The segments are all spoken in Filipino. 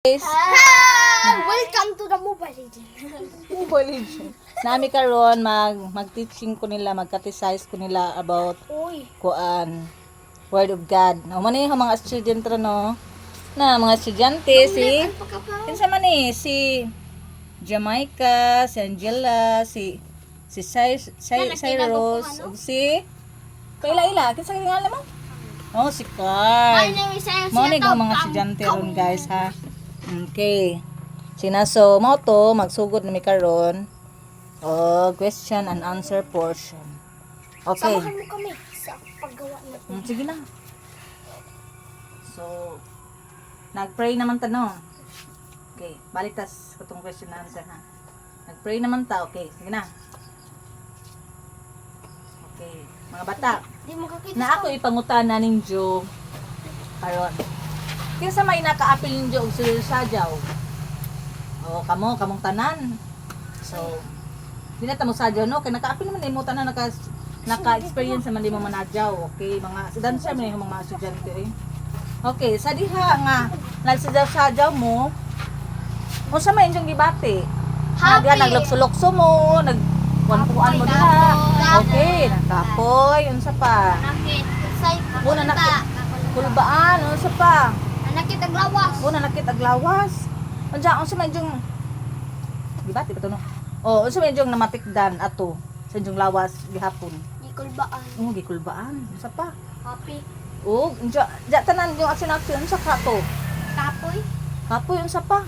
guys. Ah, welcome to the Mobile Legend. Mobile Legend. Nami karon mag mag-teaching ko nila, mag-catechise ko nila about Uy, kuan Word of God. No, man yung mga estudyante no. Na mga estudyante si kinsa man ni si Jamaica, si Angela, si si Cyrus, Cyrus, ano? si Kaila ila, kinsa ngalan mo? Oh, si My Carl. name is Sam. Mo ni mga estudyante ron guys ha. Okay. Sinaso mo to magsugod na mi karon. Oh, question and answer portion. Okay. Samahan mo kami sa paggawa natin. Mm, sige na. So, nag-pray naman ta no. Okay, balik tas katong question and answer ha. Nag-pray naman ta, okay. Sige na. Okay, mga bata. Di mo kakita Na ako ipangutana ninyo karon. Kinsa may nakaapil ninyo og sulil sadyaw? O kamo kamong tanan. So, di na ta mo sadyaw no kay nakaapil naman imo tanan naka naka-experience naman di mo manadyaw. Okay, mga dancer man yung mga estudyante rin. Okay, sa diha nga nagsadyaw sadyaw mo. Unsa may inyong gibati? Happy. Happy. Naglukso-lukso mo, nag kuan mo diha. Okay, nakapoy, unsa pa? Nakit. Say. Kulbaan, unsa pa? Nakit ang lawas. Una nakit aglawas. Unsa unsa may inyong gibati pa to no? Oh, unsa may inyong namatikdan ato sa inyong lawas gihapon? Ikulbaan. Oh, gikulbaan. Unsa pa? Happy. Oh, unsa ja tanan yung action-action unsa ka to? Kapoy. Kapoy unsa pa?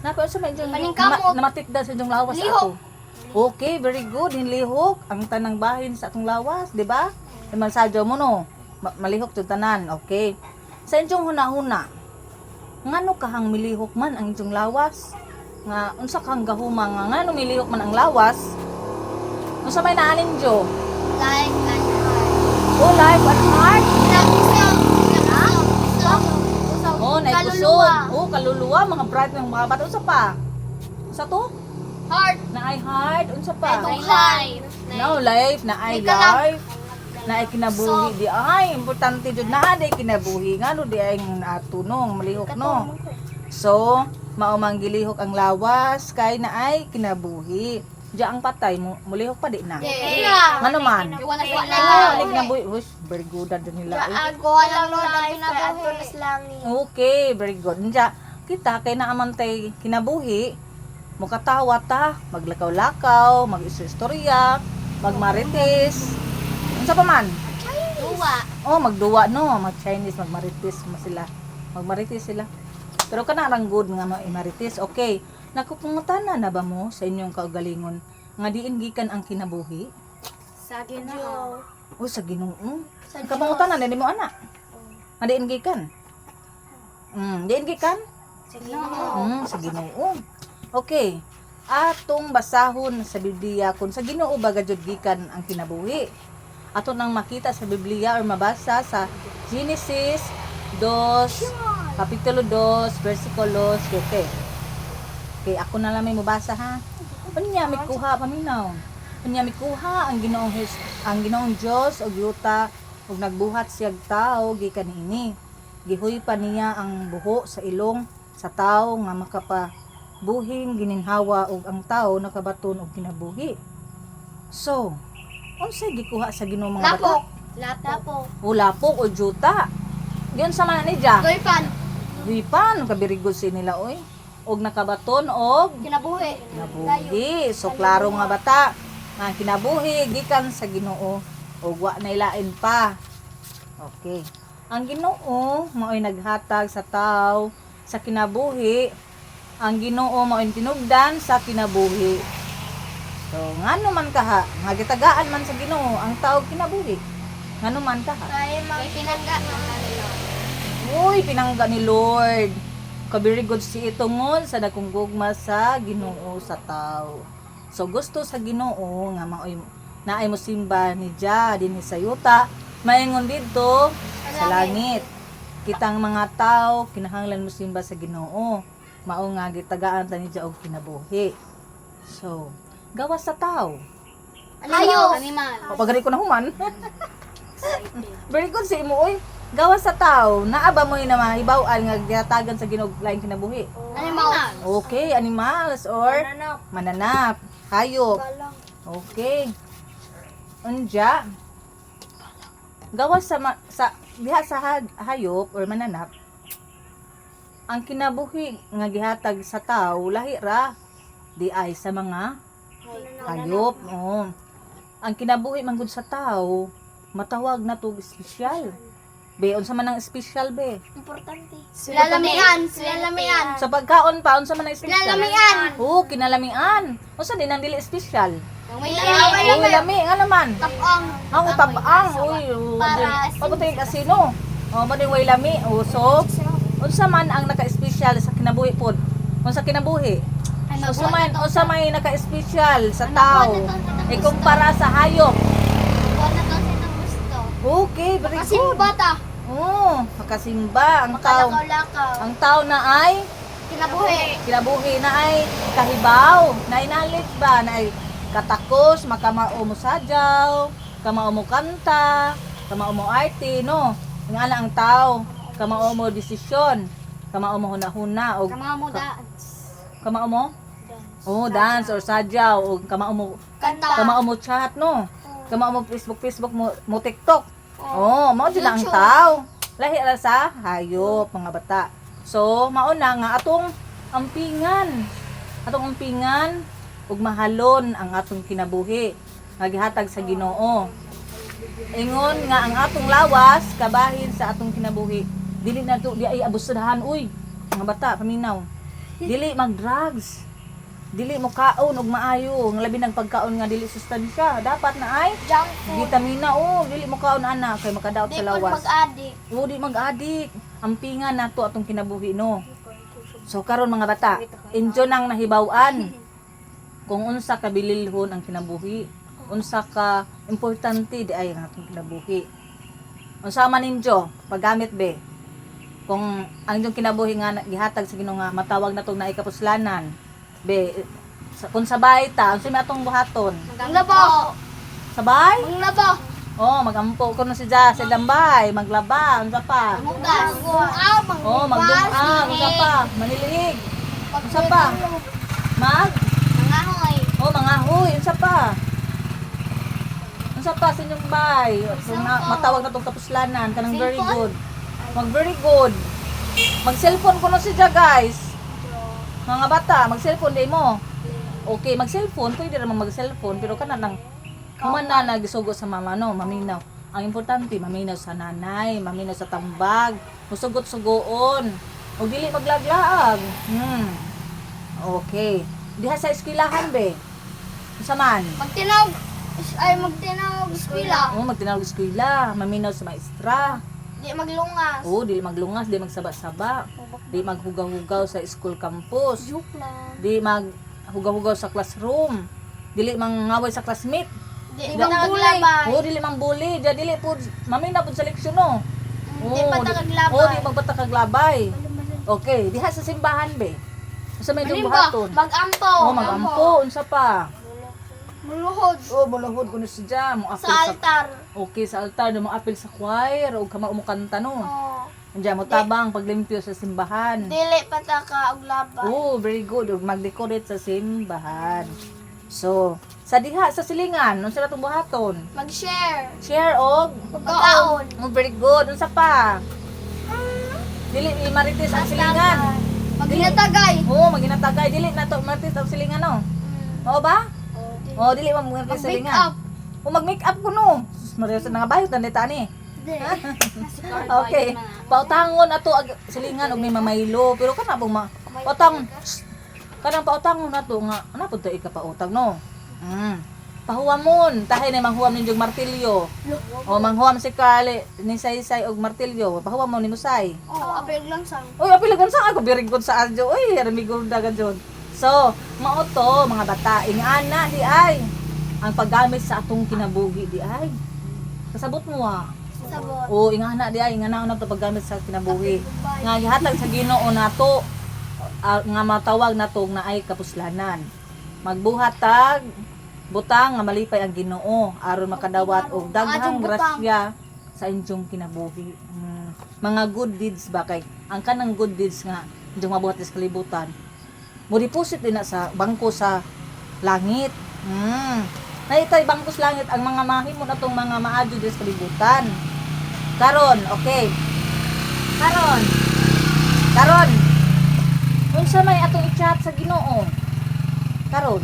Napoy unsa may inyong Paningkamot. namatikdan sa inyong lawas Lihok. ato? Okay, very good. Hinlihok ang tanang bahin sa atong lawas, di ba? Iman sadyo mo no. Ma- malihok yung tanan. Okay. Sa inyong huna-huna, ngano kahang milihok man ang inyong lawas? Nga unsa kang gahuma nga ngano milihok man ang lawas? Unsa may naalin jo? Like, like, heart. Oh, life at heart. Oh, naikuson. Oh, kaluluwa mga bright ng mga bata unsa pa? Unsa to? Heart. Na ay heart, unsa pa? Itong heart. No, life na ay life. Na ay kinabuhi di ay importante jud na di kinabuhi ngano di ay atunong malihok no. So, mao mang gilihok ang lawas kay na ay kinabuhi. Diya ang patay mo mulihok pa di na. Yeah. Ngano man? Sa Ah, wala. na buhi. Uy, very good din nila. eh. Ako lang Lord ang pinabuhi. langit. Okay, very good. Diya kita kay naaman tay kinabuhi. Mukatawa ta, maglakaw-lakaw, mag-istorya, magmarites. Unsa pa man? Duwa. Oh, magduwa no, mag-Chinese, magmarites mo sila. Magmarites sila. Pero kana lang good nga marites. Okay. Nakupungutana na ba mo sa inyong kaugalingon nga diin gikan ang kinabuhi? Sa Ginoo. O sa Ginoo. Sa Kapungutana na mo ana. Nga diin gikan. Mm, diin gikan? Sa Ginoo. Mm, sa Ginoo. Okay. Atong basahon sa Biblia kung sa Ginoo ba gajud gikan ang kinabuhi. Ato nang makita sa Biblia or mabasa sa Genesis 2 kapitulo 2 versikulo 7. Okay, ako na lang may mabasa ha. Unya may paminaw. Unya may ang Ginoong Hes- ang Ginoong Dios og yuta ug nagbuhat siyag tao gikan ini. Gihoy pa niya ang buho sa ilong sa tao nga makapabuhing gininhawa ug ang tao nakabaton og kinabuhi. So, unsay gikuha sa Ginoo mga Lapok. bata? Lapok. O lapok o juta. Diyon sa man ni Jack. Goypan. Wipan, kabirigod si nila oy. Og nakabaton og Kinabuhi. kinabuhi. So klaro nga bata nga ang kinabuhi gikan sa Ginoo og wa na ilain pa. Okay. Ang Ginoo mao'y naghatag sa tao sa kinabuhi. Ang Ginoo mao'y tinugdan sa kinabuhi. So ngano man kaha, nga gitagaan man sa Ginoo ang tao kinabuhi. Ngano man kaha. Kaya magpinangga. Uy, pinangga ni Lord. Kabiri good si itungon sa dakong gugma sa Ginoo sa tao. So gusto sa Ginoo nga maoy naay mo simba ni Jah dinhi sa yuta, maingon didto sa langit. Kitang mga tao kinahanglan mo simba sa Ginoo. Mao nga gitagaan ta ni Jah og kinabuhi. So, gawas sa tao. Hayop. Animal. O pagari ko na human. Very good si imo oy. gawas sa tao, naaba mo na mahibaw-an nga gihatagan sa Ginoo laing kinabuhi. Animal. Okay, animals or Mananap. mananap, hayop. Balang. Okay. Unja. Gawas sa ma- sa diha sa ha- hayop or mananap. Ang kinabuhi nga gihatag sa tao lahi ra di ay sa mga hayop. Oo. Ang kinabuhi man gud sa tao matawag na to espesyal. Be, unsa man ang espesyal be? Importante. Silalamian. Silalamian. Sa pagkaon pa unsa man ang espesyal? Silalamian. Oo, kinalamian. Unsa din ang dili espesyal? Uy, lami nga naman. Tapang. Ang utabang, uy, Para pagutay kasino. Oh, mo din way lami. Oh, so, unsa man ang naka-espesyal sa kinabuhi pod? Unsa kinabuhi? Unsa man unsa may naka-espesyal sa tao? Ikumpara sa hayop. Okay, very Kasi good. bata. Oh, makasimba ang tao. Makalakaw-lakaw. Ang tao na ay Kinabuhi. kinabuhi na ay kahibaw, na knowledge ba, na ay katakos, makamao mo sadyaw, kamao mo kanta, kamao mo arte, no? Nga na ang tao, kamao mo desisyon, kamao mo hunahuna, o dance. Kamao mo? Oh, dance or sadyaw, o kamao mo, Kanta. kamao mo chat, no? Kamao mo Facebook, Facebook mo, mo TikTok. Oh, mao din ang tao. Lahi ra sa hayop, mga bata. So, mauna nga atong ampingan. Atong ampingan ug mahalon ang atong kinabuhi nga gihatag sa Ginoo. Ingon nga ang atong lawas kabahin sa atong kinabuhi. Dili na to di ay abusudahan uy. Mga bata, paminaw. Dili mag drugs. Dili mo kaon og maayo, nga labi ng pagkaon nga dili sustansya. Dapat na ay Junk food. vitamina o dili mo kaon ana kay makadaot sa lawas. mag-addict. Oo, di mag-adik. Ampingan nato atong kinabuhi no. So karon mga bata, injo nang nahibaw-an kung unsa ka bililhon ang kinabuhi, unsa ka importante di ay ang atong kinabuhi. Unsa man ninyo paggamit be? Kung ang inyong kinabuhi nga gihatag sa Ginoo nga matawag na tong naikapuslanan. Be, sa, kung sabay ta, unsa may atong buhaton? Ang labo. Sabay? Ang labo. Oh, magampo ko na si Ja, si Lambay, maglaba, unsa pa? Manguaw. Oh, magdumang, unsa pa? Manilig. Unsa pa? Mag? Mangahoy. Oh, mga huy, unsa pa? Unsa pa sa inyong bay? Kung na, matawag na tong kapuslanan, kanang very good. Mag very good. Mag cellphone ko na si Ja, guys. Mga bata, mag cellphone day mo. Okay, mag cellphone, pwede naman mag cellphone, pero kana nang human na nagisugo sa mama no, maminaw. Ang importante, maminaw sa nanay, maminaw sa tambag, musugot-sugoon. O dili maglaglaag. Hmm. Okay. Diha sa eskwelahan be. Sa man. Magtinawag. Ay, magtinawag eskwela. Oo, magtinawag sa eskwela, maminaw sa maestra. Di maglungas. Oo, dili maglungas, di magsaba-saba. Di maghugaw-hugaw sa school campus. Joke lang. Di maghugaw-hugaw sa classroom. Dili mangaway sa classmate. Di Di taglabay? Oo, dili mang bully. Diya dili po, maminaw po sa leksyon no. Di ba taglabay? Oo, di magpatakaglabay. Okay, diha sa simbahan be. Sa may Ano ba? buhaton. Mag-ampo. Oo, magampo, unsa pa. Muluhod. Oo, buluhod ko na siya. Mo apil Sa sa, altar. Okay, sa altar, mo apil sa choir, o kama umukanta no. Oo. Andiyan mo tabang paglimpyo sa simbahan. Dili pataka og labay. Oh, very good. Mag-decorate sa simbahan. So, sa diha sa silingan, unsa na tong buhaton? Mag-share. Share og Pagkaon. oh, very good. Unsa pa? Dili i marites ang silingan. Maginatagay. Oo, maginatagay dili na to marites ang silingan no. Oo ba? Oo, dili man marites sa Mag-make silingan. up. O mag-make up ko no. Maria sa nga bayot na tani. Okay. Pautangon ato ag silingan og may mamaylo, pero kana bang ma pautang kanang pautangon nato nga ana pud ta ikapautang no. Mm. Pahuwamon, tahay na manghuwam ninyo og martilyo. O manghuwam si Kali ni Saysay og martilyo, pahuwam mo ni Musay. Oo, apel lang sang. Uy, apilagan sa ako very good sa adyo. Uy, haramigo dagan jud. So, mao to mga bata, ingana di ay ang paggamit sa atong kinabuhi di ay. Kasabot mo ah. Sabot. O ingana di ay ingana na to paggamit sa kinabuhi. Nga gihatag sa Ginoo nato ah, nga matawag nato na ay kapuslanan. Magbuhat tag butang nga malipay ang Ginoo aron makadawat og daghang grasya sa inyong kinabuhi. Hmm. mga good deeds ba kay ang kanang good deeds nga hindi mabuhat sa kalibutan mo deposit din na sa bangko sa langit. Hmm. Na itay bangko sa langit ang mga mahimo na tong mga maadyo din sa kalibutan. Karon okay. Karon. Karon. Unsa may atong i-chat sa Ginoo. Karon.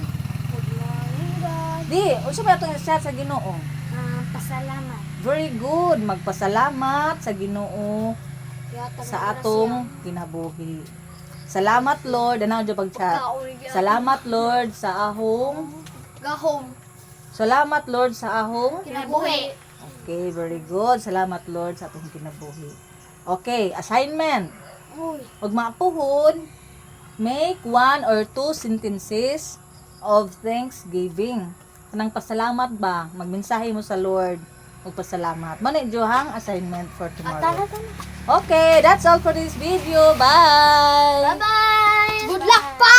Di unsa may atong i-chat sa Ginoo. Ah, pasalamat. very good. Magpasalamat sa Ginoo sa atong kinabuhi. Salamat Lord, ano dyan pag-chat? Salamat Lord sa ahong Gahom. Salamat Lord sa ahong Kinabuhi. Okay, very good. Salamat Lord sa atong kinabuhi. Okay, assignment. Huwag maapuhon. Make one or two sentences of thanksgiving. Kanang pasalamat ba? Magmensahe mo sa Lord. Magpasalamat. Mani Johang assignment for ah, tomorrow. Okay, that's all for this video. Bye! Bye-bye! Good luck pa!